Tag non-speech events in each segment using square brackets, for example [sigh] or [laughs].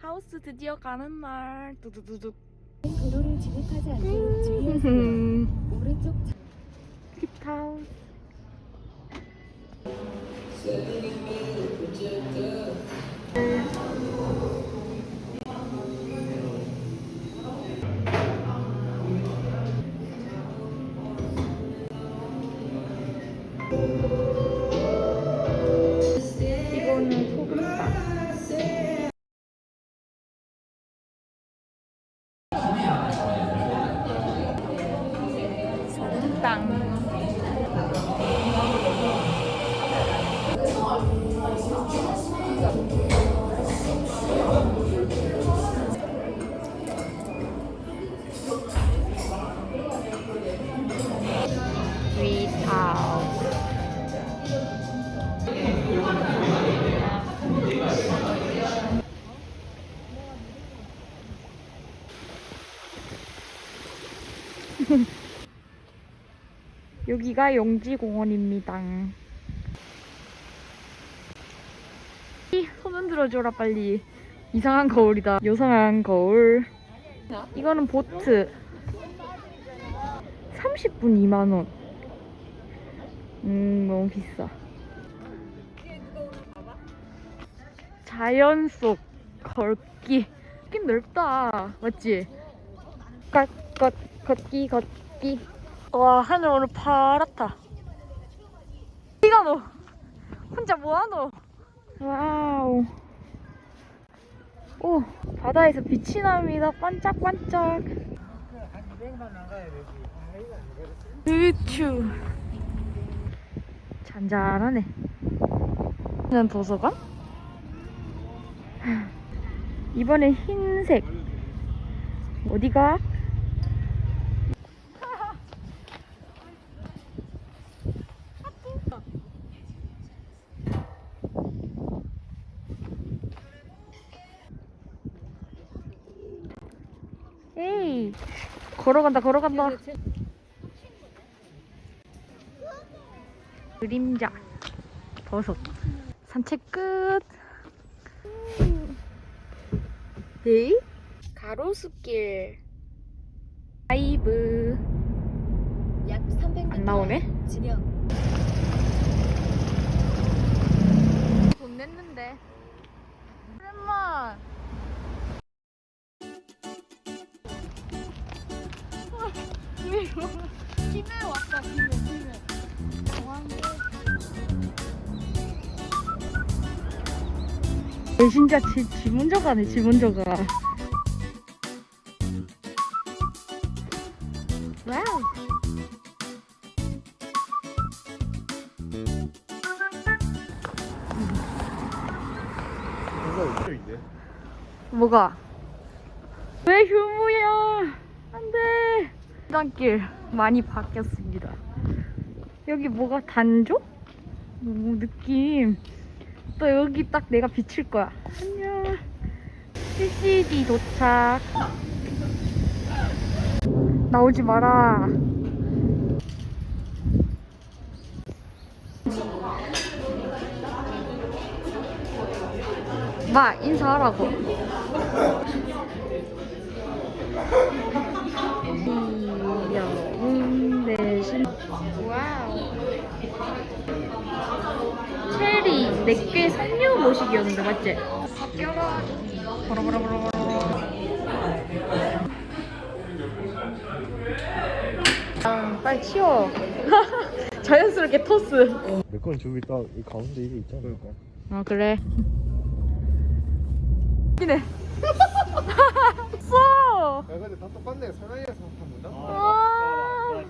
하우스 드디어 가는 날. 두두두둑. 도로를 진입하지 않도록 주의하세요. 음. 오른쪽 힙하우 [laughs] 여기가 용지공원입니다. 이, 손 흔들어줘라 빨리. 이상한 거울이다. 요상한 거울. 이거는 보트. 30분 2만 원. 음 너무 비싸. 자연 속 걷기. 꽤 넓다. 맞지? 걷, 걷, 걷기, 걷기. 와, 하늘 오늘 파랗다. 이가 너 혼자 뭐하노? 와우. 오, 바다에서 빛이 납니다. 반짝반짝. 으추. 잔잔하네. 는 도서관? 이번엔 흰색. 어디가? 에이 걸어간다 걸어간다. 그림자. 버섯. 산책 끝. 에이 가로수길. 라이브. 약 300m 안 나오네? 진영. 돈 냈는데. 오랜만 왔다 집에 집에 진짜 지, 지 먼저 가네 지 먼저 가 와우? 뭐가? 왜 휴무야? 안 돼. 단길 많이 바뀌었습니다. 여기 뭐가 단조? 너무 느낌. 또 여기 딱 내가 비칠 거야. 안녕. CCD 도착. 나오지 마라. 마 인사하라고. 4개 석류 모식이었는데 맞지? 껴라 버러버러버러버러 아, 빨리 치워 [laughs] 자연스럽게 토스 내건 저기 딱이 가운데 이게 있잖아. 그러니까. 아 그래 [laughs] 이네 써 야 근데 다 똑같네. 서양에서 한다. 아.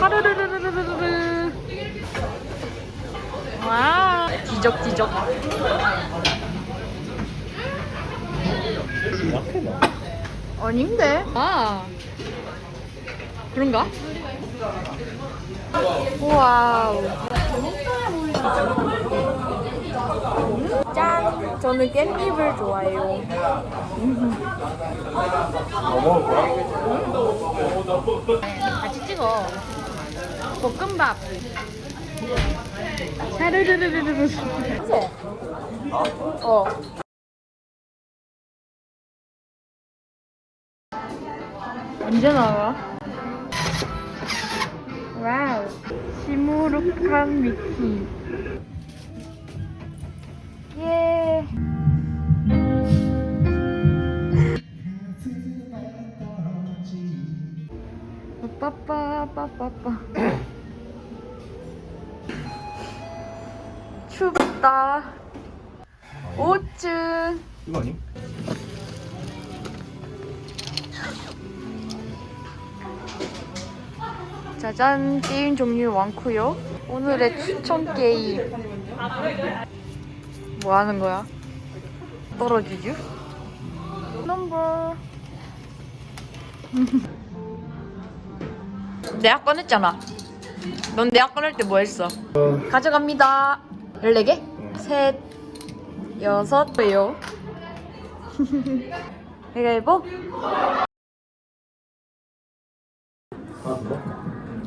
하르르르르르르. 나. 아닌데? 아. 그런가? 와우. 짠! 저는 깻잎을 좋아해요. 거야? 같이 찍어. 볶음밥. 샤르르르르르. 어. 언제 나와? 와우. 시무룩한 미키. 춥다. 오츠. 이거 아니? 짜잔 게임 종류 많고요. 오늘의 추천 게임 뭐 하는 거야? 떨어지죠? 넘버 [laughs] 내가 꺼냈잖아. 넌 내가 꺼낼 때 뭐 했어? 가져갑니다. 14개? 셋, 여섯, 왜요? [laughs] 내가 해보? 아 그거?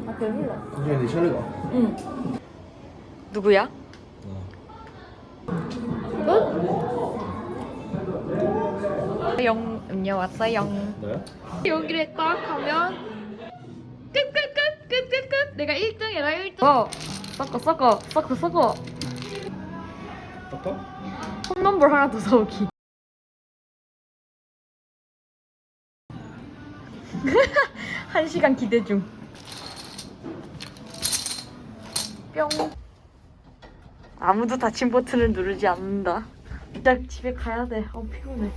아, 별로. 그중에 내 샤르가 응. 누구야? 영 음료 왔어요. 너야? 여기를 딱 하면 끝 끝 끝 끝 끝 끝 내가 1등이라 1등. 어 섞어 섞어 섞어 섞어 섞어? 홈런볼 하나 더 사오기. [laughs] 한 시간 기대 중. 뿅. 아무도 닫힌 버튼을 누르지 않는다. 일단 집에 가야 돼. 어 피곤해.